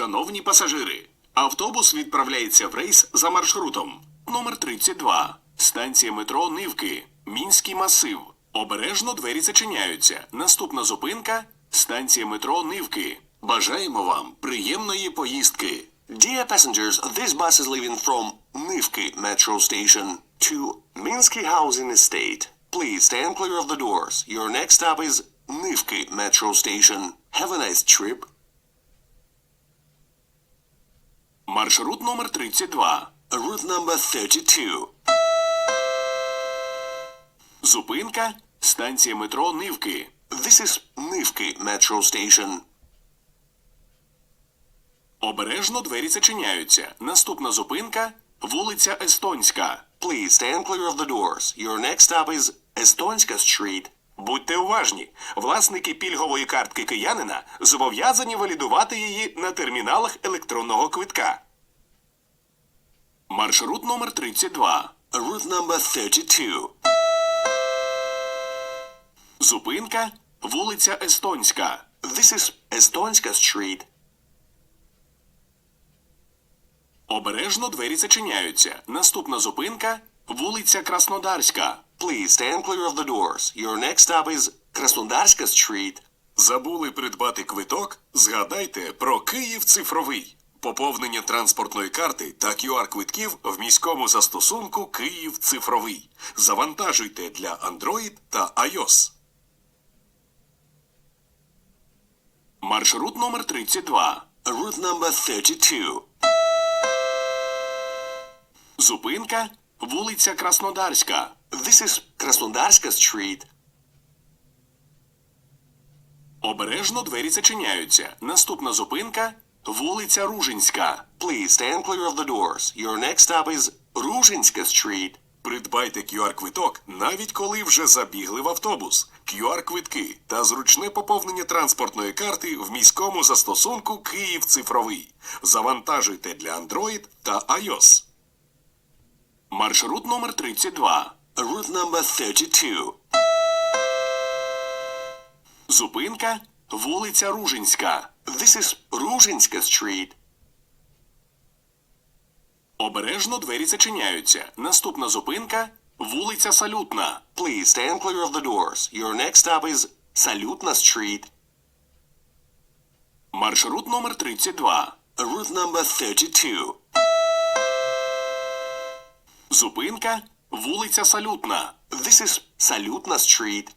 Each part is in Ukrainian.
Шановні пасажири, автобус відправляється в рейс за маршрутом номер 32 станція метро Нивки, Мінський масив. Обережно двері зачиняються. Наступна зупинка станція метро Нивки. Бажаємо вам приємної поїздки. Dear passengers, this bus is leaving from Nivki Metro Station to Minsky Housing Estate. Please stand clear of the doors. Your next stop is Nivki Metro Station. Have a nice trip. Маршрут номер 32. Route number 32. Зупинка станція метро Нивки. This is Nivki Metro Station. Обережно двері зачиняються. Наступна зупинка вулиця Естонська. Please stand clear of the doors. Your next stop is Estonska Street. Будьте уважні, власники пільгової картки киянина зобов'язані валідувати її на терміналах електронного квитка. Маршрут номер 32. Route number 32. Зупинка вулиця Естонська. This is Estonska Street. Обережно двері зачиняються. Наступна зупинка вулиця Краснодарська. Please stand clear of the doors. Your next stop is Krasnodarska Street. Забули придбати квиток? Згадайте про Київ цифровий. Поповнення транспортної карти та QR-квитків в міському застосунку Київ цифровий. Завантажуйте для Android та iOS. Маршрут номер 32. Route number 32. Зупинка вулиця Краснодарська. This is Krasnodarska Street. Обережно двері зачиняються. Наступна зупинка вулиця Ружинська. Please stand clear of the doors. Your next stop is Ruzhinska Street. Придбайте QR-квиток, навіть коли вже забігли в автобус. QR-квитки та зручне поповнення транспортної карти в міському застосунку Київ цифровий. Завантажуйте для Android та iOS. Маршрут номер 32. Route number 32. Зупинка вулиця Ружинська. This is Ruzhinska Street. Обережно двері зачиняються. Наступна зупинка вулиця Салютна. Please stand clear of the doors. Your next stop is Salutna Street. Маршрут номер 32. Route number 32. Зупинка вулиця Салютна. This is Salutna Street.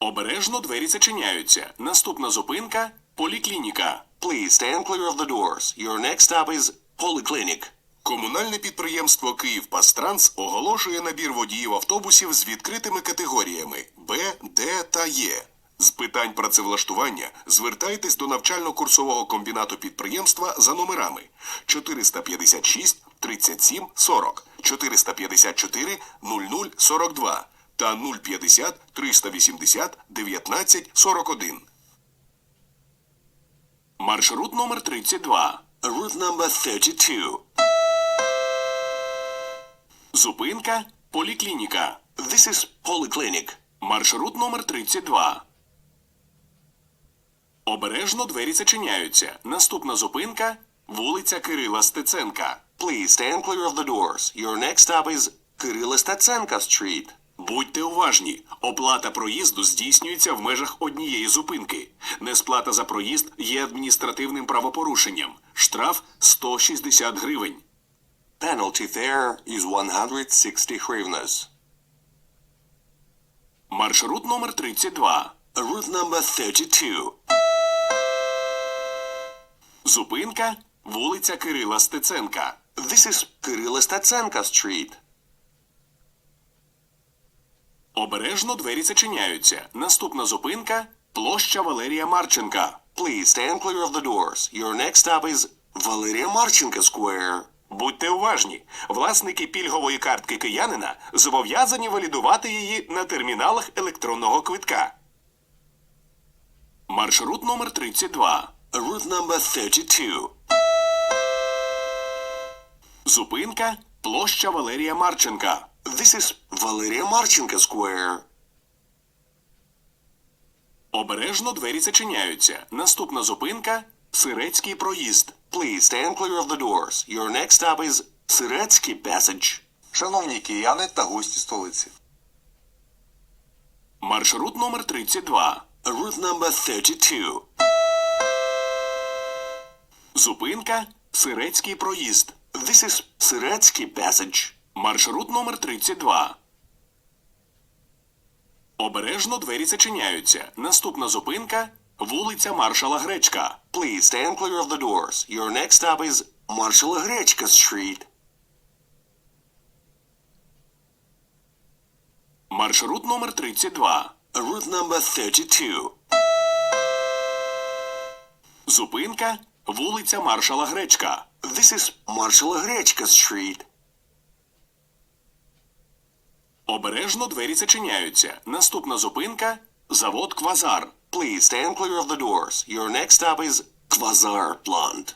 Обережно двері зачиняються. Наступна зупинка поліклініка. Please stand clear of the doors. Your next stop is Polyclinic. Комунальне підприємство «Київпастранс» оголошує набір водіїв автобусів з відкритими категоріями Б, Д та Е. З питань працевлаштування звертайтесь до навчально-курсового комбінату підприємства за номерами 456 37 40, 454 00 42 та 050 380 19 41. Маршрут номер 32. Route number 32. Зупинка поліклініка. This is Polyclinic. Маршрут номер 32. Обережно двері зачиняються. Наступна зупинка вулиця Кирила Стеценка. Please stand clear of the doors. Your next stop is Kirill Statsenka Street. Будьте уважні. Оплата проїзду здійснюється в межах однієї зупинки. Несплата за проїзд є адміністративним правопорушенням. Штраф 160 гривень. Penalty fare is 160 hryvnias. Маршрут номер 32. Route number 32. Зупинка вулиця Кирила Стеценка. This is Kirill Statsenka Street. Обережно двері зачиняються. Наступна зупинка площа Валерія Марченка. Please stand clear of the doors. Your next stop is Valeria Marchenko Square. Будьте уважні, власники пільгової картки киянина зобов'язані валідувати її на терміналах електронного квитка. Маршрут номер 32. Route number 32. Зупинка площа Валерія Марченка. This is Valeria Marchenko Square. Обережно двері зачиняються. Наступна зупинка Сирецький проїзд. Please stand clear of the doors. Your next stop is Siretsky Passage. Шановні кияни та гості столиці. Маршрут номер 32. Route number 32. Зупинка Сирецький проїзд. This is Siretsky Passage. Маршрут номер 32. Обережно двері зачиняються. Наступна зупинка вулиця Маршала Гречка. Please stand clear of the doors. Your next stop is Marshall Grechka Street. Маршрут номер 32. Route number 32. Зупинка вулиця Маршала Гречка. This is Marshall Grechka Street. Обережно двері зачиняються. Наступна зупинка завод Квазар. Please stand clear of the doors. Your next stop is Kvazar Plant.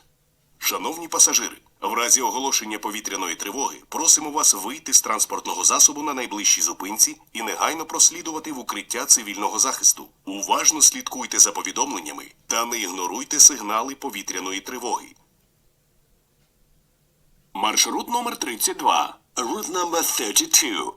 Шановні пасажири, в разі оголошення повітряної тривоги просимо вас вийти з транспортного засобу на найближчій зупинці і негайно прослідувати в укриття цивільного захисту. Уважно слідкуйте за повідомленнями та не ігноруйте сигнали повітряної тривоги. Маршрут номер 32. Route number 32.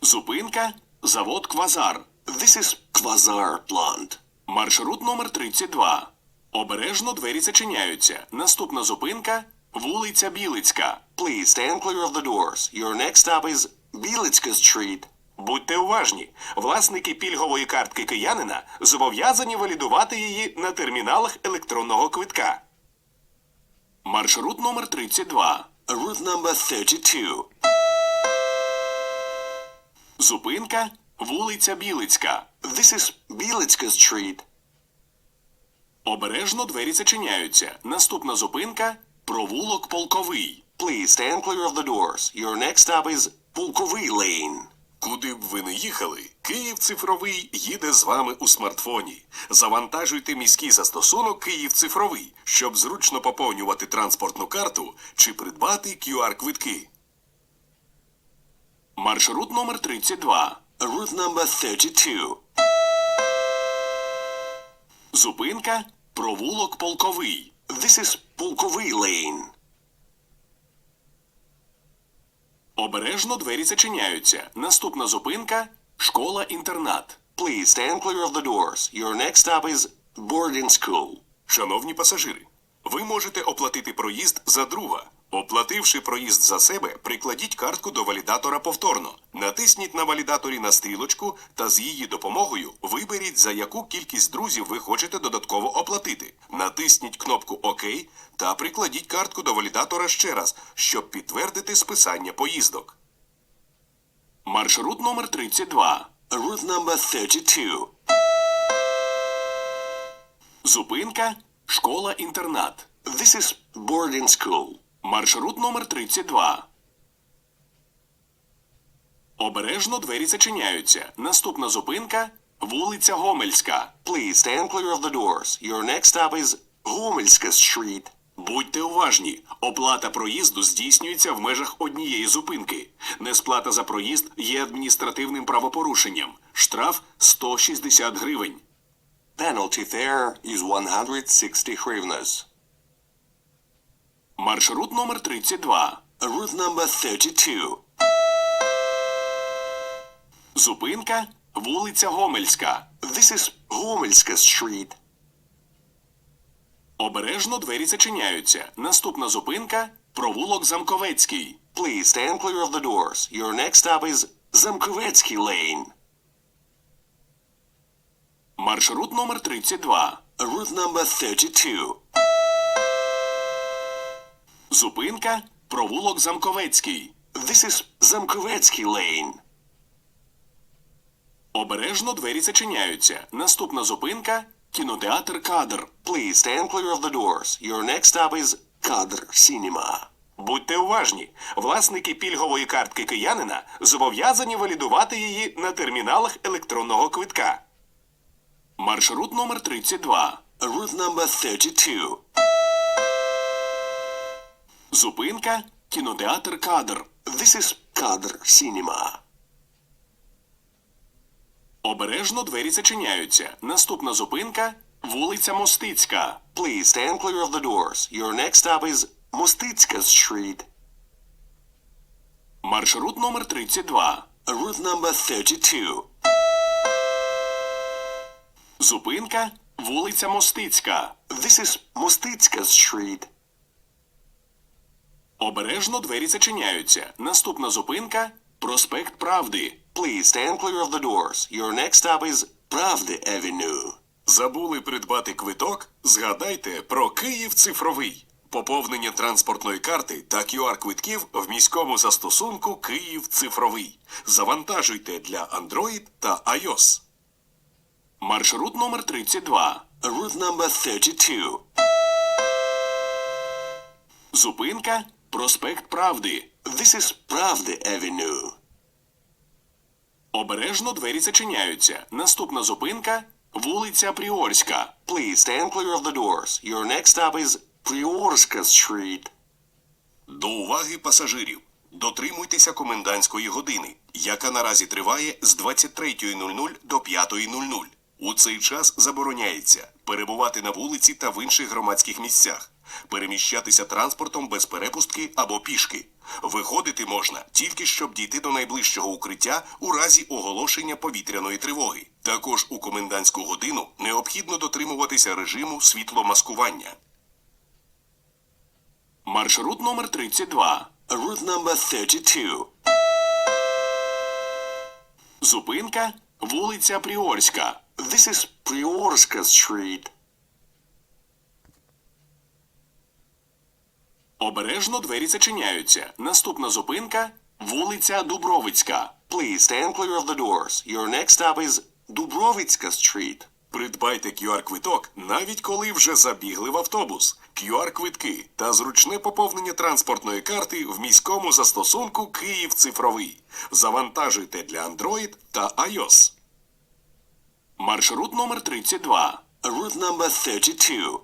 Зупинка завод Квазар. This is Kvazar Plant. Маршрут номер 32. Обережно двері зачиняються. Наступна зупинка вулиця Білицька. Please stand clear of the doors. Your next stop is Bielitska Street. Будьте уважні, власники пільгової картки киянина зобов'язані валідувати її на терміналах електронного квитка. Маршрут номер 32. Route number 32. Зупинка вулиця Білицька. This is Bielitska Street. Обережно двері зачиняються. Наступна зупинка провулок Полковий. Please stand clear of the doors. Your next stop is Pulkovy Lane. Куди б ви не їхали, Київ цифровий їде з вами у смартфоні. Завантажуйте міський застосунок Київ цифровий, щоб зручно поповнювати транспортну карту чи придбати QR-квитки. Маршрут номер 32. Route number 32. Зупинка провулок Полковий. This is Pulkovy Lane. Обережно двері зачиняються. Наступна зупинка школа-інтернат. Please stand clear of the doors. Your next stop is boarding school. Шановні пасажири, ви можете оплатити проїзд за друга. Оплативши проїзд за себе, прикладіть картку до валідатора повторно. Натисніть на валідаторі на стрілочку та з її допомогою виберіть, за яку кількість друзів ви хочете додатково оплатити. Натисніть кнопку ОК та прикладіть картку до валідатора ще раз, щоб підтвердити списання поїздок. Маршрут номер 32. Route number 32. Зупинка школа-інтернат. This is boarding school. Маршрут номер 32. Обережно двері зачиняються. Наступна зупинка вулиця Гомельська. Please stand clear of the doors. Your next stop is Homilska Street. Будьте уважні, оплата проїзду здійснюється в межах однієї зупинки. Несплата за проїзд є адміністративним правопорушенням. Штраф 160 гривень. Penalty fare is 160 hryvnias. Маршрут номер 32. Route number 32. Зупинка вулиця Гомельська. This is Homilska Street. Обережно двері зачиняються. Наступна зупинка провулок Замковецький. Please stand clear of the doors. Your next stop is Zamkovetsky Lane. Маршрут номер 32. Route number 32. Зупинка провулок Замковецький. This is Zamkovetsky Lane. Обережно двері зачиняються. Наступна зупинка кінотеатр Кадр. Please stand clear of the doors. Your next stop is Kadr Cinema. Будьте уважні, власники пільгової картки киянина зобов'язані валідувати її на терміналах електронного квитка. Маршрут номер 32. Route number 32. Зупинка кінотеатр Кадр. This is Kadr Cinema. Обережно двері зачиняються. Наступна зупинка вулиця Мостицька. Please stand clear of the doors. Your next stop is Mostitska Street. Маршрут номер 32. Route number 32. Зупинка вулиця Мостицька. This is Mostitska Street. Обережно двері зачиняються. Наступна зупинка проспект Правди. Please stand clear of the doors. Your next stop is Pravda Avenue. Забули придбати квиток? Згадайте про Київ цифровий. Поповнення транспортної карти та QR-квитків в міському застосунку Київ цифровий. Завантажуйте для Android та iOS. Маршрут номер 32. Route number 32. Зупинка проспект Правди. This is Pravda Avenue. Обережно двері зачиняються. Наступна зупинка вулиця Пріорська. Please stand clear of the doors. Your next stop is Priorska Street. До уваги пасажирів. Дотримуйтеся комендантської години, яка наразі триває з 23.00 до 5.00. У цей час забороняється перебувати на вулиці та в інших громадських місцях, переміщатися транспортом без перепустки або пішки. Виходити можна тільки щоб дійти до найближчого укриття у разі оголошення повітряної тривоги. Також у комендантську годину необхідно дотримуватися режиму світломаскування. Маршрут номер 32. Route number 32. Зупинка вулиця Пріорська. This is Priorska Street. Обережно двері зачиняються. Наступна зупинка вулиця Дубровицька. Please stand clear of the doors. Your next stop is Dubrovitska Street. Придбайте QR-квиток, навіть коли вже забігли в автобус. QR-квитки та зручне поповнення транспортної карти в міському застосунку Київ цифровий. Завантажуйте для Android та iOS. Маршрут номер 32. Route number 32.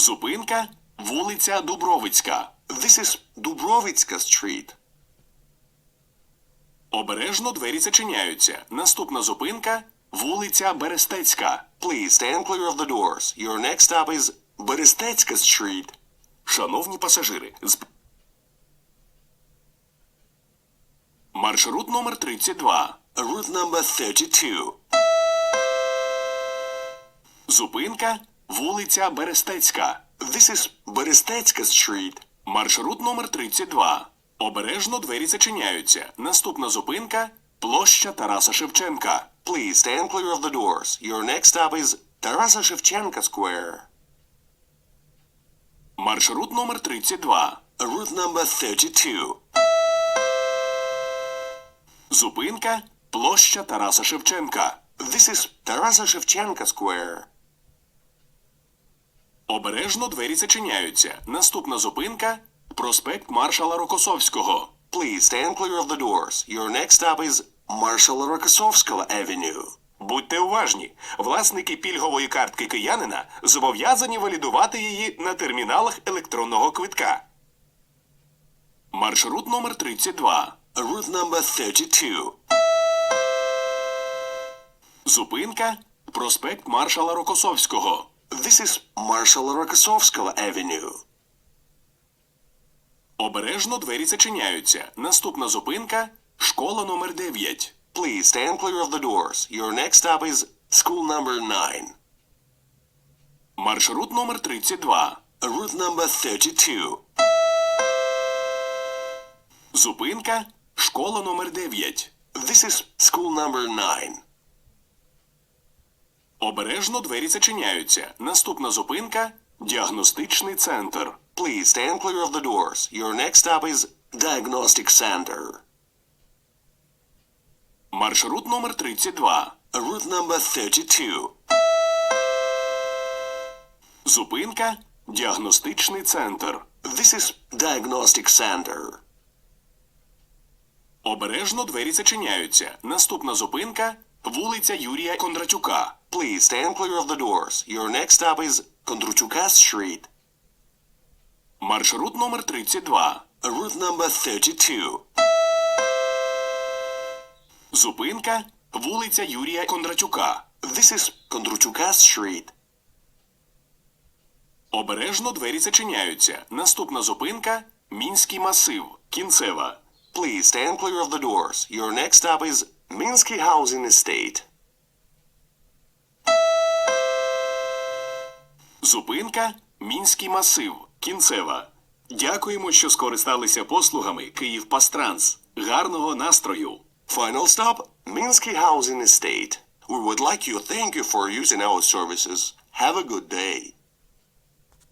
Зупинка вулиця Дубровицька. This is Dubrovitska Street. Обережно двері зачиняються. Наступна зупинка вулиця Берестецька. Please stand clear of the doors. Your next stop is Berestetska Street. Шановні пасажири, з... маршрут номер 32. Route number 32. Зупинка вулиця Берестецька. This is Berestetska Street. Маршрут номер 32. Обережно двері зачиняються. Наступна зупинка площа Тараса Шевченка. Please stand clear of the doors. Your next stop is Tarasa Shevchenko Square. Маршрут номер 32. Route number 32. Зупинка площа Тараса Шевченка. This is Tarasa Shevchenko Square. Обережно двері зачиняються. Наступна зупинка проспект маршала Рокосовського. Please stand clear of the doors. Your next stop is Marshal Rokosovskого Avenue. Будьте уважні, власники пільгової картки киянина зобов'язані валідувати її на терміналах електронного квитка. Маршрут номер 32. Route number 32. Зупинка проспект маршала Рокосовського. This is Marshal Rokosovskого Avenue. Обережно двері зачиняються. Наступна зупинка школа номер 9. Please stand clear of the doors. Your next stop is school number 9. Маршрут номер 32. Route number 32. Зупинка школа номер 9. This is school number 9. Обережно двері зачиняються. Наступна зупинка діагностичний центр. Please stand clear of the doors. Your next stop is Diagnostic Center. Маршрут номер 32. Route number 32. Зупинка діагностичний центр. This is Diagnostic Center. Обережно двері зачиняються. Наступна зупинка вулиця Юрія Кондратюка. Please stand clear of the doors. Your next stop is Kondruchuka Street. Маршрут номер 32. Route number 32. Зупинка вулиця Юрія Кондратюка. This is Kondruchukas Street. Обережно двері зачиняються. Наступна зупинка Мінський масив. Кінцева. Please stand clear of the doors. Your next stop is Minsky Housing Estate. Зупинка Мінський масив. Кінцева. Дякуємо, що скористалися послугами Київ Пастранс. Гарного настрою! Final stop, Minsky Housing Estate. We would like to thank you for using our services. Have a good day.